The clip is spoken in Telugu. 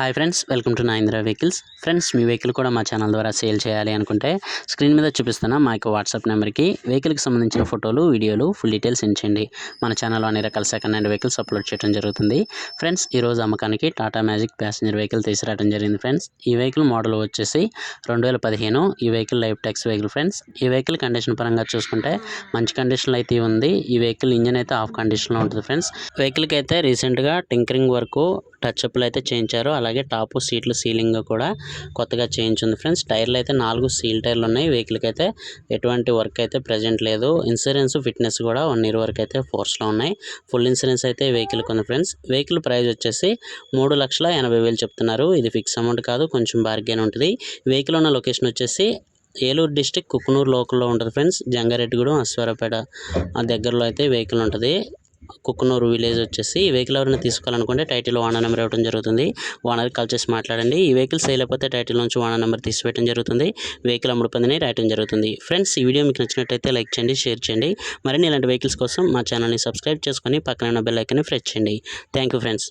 Hi friends welcome to Nayindra vehicles friends me vehicle కూడా మా ఛానల్ ద్వారా సేల్ చేయాలి అనుకుంటే స్క్రీన్ మీద చూపిస్తున్న మా యొక్క వాట్సాప్ నెంబర్కి వెహికల్కి సంబంధించిన ఫోటోలు వీడియోలు ఫుల్ డీటెయిల్స్ ఇచ్చండి మన ఛానల్లో అన్ని రకాల సెకండ్ హ్యాండ్ వెహికల్స్ అప్లోడ్ చేయడం జరుగుతుంది. ఫ్రెండ్స్ ఈరోజు అమ్మకానికి టాటా మ్యాజిక్ ప్యాసింజర్ వెహికల్ తీసుకురావడం జరిగింది ఫ్రెండ్స్ ఈ వెహికల్ మోడల్ వచ్చేసి రెండు వేల పదిహేను. ఈ vehicle life tax vehicle friends ఈ వెహికల్ కండిషన్ పరంగా చూసుకుంటే మంచి కండిషన్లో అయితే ఉంది. ఈ వెహికల్ ఇంజన్ అయితే ఆఫ్ కండిషన్లో ఉంటుంది ఫ్రెండ్స్ వెహికల్కి అయితే రీసెంట్గా టింకరింగ్ వరకు టచ్ అప్లు అయితే చేయించారు. అలాగే టాపు సీట్లు సీలింగ్ కూడా కొత్తగా చేయించింది ఫ్రెండ్స్. టైర్లు అయితే నాలుగు సీల్ టైర్లు ఉన్నాయి. వెహికల్కి అయితే ఎటువంటి వర్క్ అయితే ప్రజెంట్ లేదు. ఇన్సూరెన్స్ ఫిట్నెస్ కూడా వన్ ఇయర్ వరకు అయితే ఫోర్స్లో ఉన్నాయి. ఫుల్ ఇన్సూరెన్స్ అయితే వెహికల్కి ఉంది ఫ్రెండ్స్. వెహికల్ ప్రైస్ వచ్చేసి మూడు లక్షల ఎనభై వేలు చెప్తున్నారు. ఇది ఫిక్స్ అమౌంట్ కాదు కొంచెం బార్గెన్ ఉంటుంది. వెహికల్ ఉన్న లొకేషన్ వచ్చేసి ఏలూరు డిస్టిక్ కుక్కునూరు లోకల్లో ఉంటుంది ఫ్రెండ్స్. జంగారెడ్డిగూడెం అశ్వరపేట ఆ దగ్గరలో అయితే వెహికల్ ఉంటుంది. కుక్కునూరు విలేజ్ వచ్చేసి ఈ వెహికల్ ఎవరైనా తీసుకోవాలనుకుంటే టైటిల్ ఓనర్ నెంబర్ ఇవ్వడం జరుగుతుంది. ఓనర్కి కాల్ చేసి మాట్లాడండి. ఈ వెహికల్ సేల్ అయిపోతే టైటిల్ నుంచి ఓనర్ నెంబర్ తీసిపెట్టడం జరుగుతుంది. వెహికల్ అమ్ముడు పొందని రాయటం జరుగుతుంది. ఫ్రెండ్స్ ఈ వీడియో మీకు నచ్చినట్టయితే లైక్ చేయండి షేర్ చేయండి. మరిన్ని ఇలాంటి వెహికల్స్ కోసం మా ఛానల్ని సబ్స్క్రైబ్ చేసుకొని పక్కన ఉన్న బెల్ ఐకన్ని ప్రెస్ చేయండి. Thank you friends